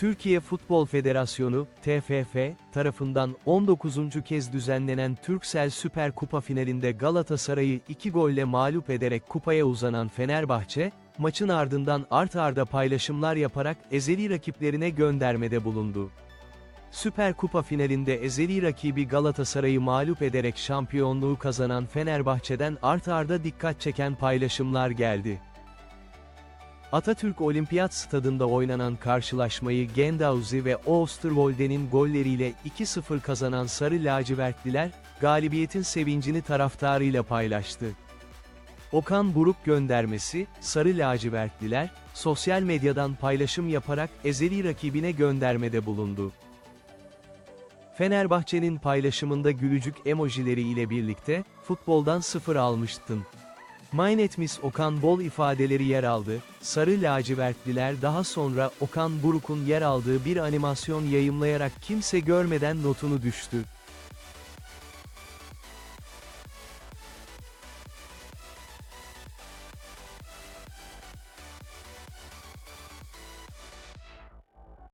Türkiye Futbol Federasyonu, TFF, tarafından 19. kez düzenlenen Türksel Süper Kupa finalinde Galatasaray'ı 2 golle mağlup ederek kupaya uzanan Fenerbahçe, maçın ardından art arda paylaşımlar yaparak ezeli rakiplerine göndermede bulundu. Süper Kupa finalinde ezeli rakibi Galatasaray'ı mağlup ederek şampiyonluğu kazanan Fenerbahçe'den art arda dikkat çeken paylaşımlar geldi. Atatürk Olimpiyat Stadında oynanan karşılaşmayı Gendauzi ve Oosterwolde'nin golleriyle 2-0 kazanan Sarı Lacivertliler, galibiyetin sevincini taraftarıyla paylaştı. Okan Buruk göndermesi, Sarı Lacivertliler, sosyal medyadan paylaşım yaparak ezeli rakibine göndermede bulundu. Fenerbahçe'nin paylaşımında gülücük emojileri ile birlikte, futboldan sıfır almıştın. Mainetmis Okan Bol ifadeleri yer aldı, Sarı Lacivertliler daha sonra Okan Buruk'un yer aldığı bir animasyon yayımlayarak kimse görmeden notunu düştü.